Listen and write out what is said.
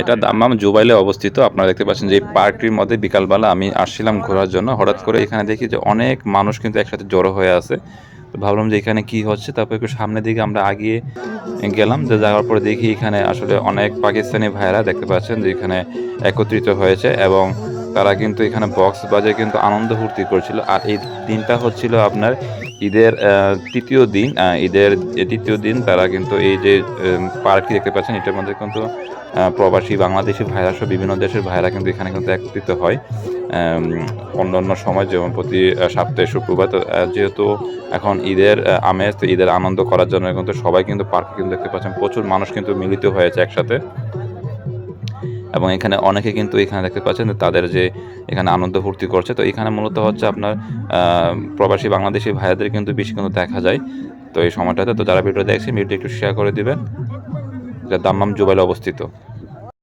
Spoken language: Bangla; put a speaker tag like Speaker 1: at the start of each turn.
Speaker 1: এটা দাম্মাম জুবাইলে অবস্থিত। আপনারা দেখতে পাচ্ছেন যে পার্কটির মধ্যে বিকালবেলা আমি আসছিলাম ঘোরার জন্য। হঠাৎ করে এখানে দেখি যে অনেক মানুষ কিন্তু একসাথে জড়ো হয়ে আছে। তো ভাবলাম যে এখানে কি হচ্ছে? তারপর একটু সামনের দিকে আমরা আগিয়ে গেলাম। যে যাওয়ার পরে দেখি এখানে আসলে অনেক পাকিস্তানি ভাইরা দেখতে পাচ্ছেন যে এখানে একত্রিত হয়েছে এবং তারা কিন্তু এখানে বক্স বাজে কিন্তু আনন্দ ফুর্তি করছিল। আর এই দিনটা হচ্ছিল আপনার ঈদের তৃতীয় দিন ঈদের তৃতীয় দিন, তারা কিন্তু এই যে পার্কটি দেখতে পাচ্ছেন, এটার মধ্যে কিন্তু প্রবাসী বাংলাদেশি ভাইরা সহ বিভিন্ন দেশের ভাইরা কিন্তু এখানে কিন্তু একত্রিত হয়। অন্য অন্য সময় যেমন প্রতি সপ্তাহে শুক্রবার, তো যেহেতু এখন ঈদের আমেজ, তো ঈদের আনন্দ করার জন্য কিন্তু সবাই কিন্তু পার্কে কিন্তু দেখতে পাচ্ছেন, প্রচুর মানুষ কিন্তু মিলিত হয়েছে একসাথে। এবং এখানে অনেকে কিন্তু এখানে দেখতে পাচ্ছেন তাদের যে এখানে আনন্দ ফুর্তি করছে। তো এখানে মূলত হচ্ছে আপনার প্রবাসী বাংলাদেশি ভাইয়াদের কিন্তু বেশি কিন্তু দেখা যায় তো এই সময়টাতে। তো যারা ভিডিও দেখছে ভিডিও একটু শেয়ার করে দিবেন। যা দাম্মাম জুবাইলে অবস্থিত।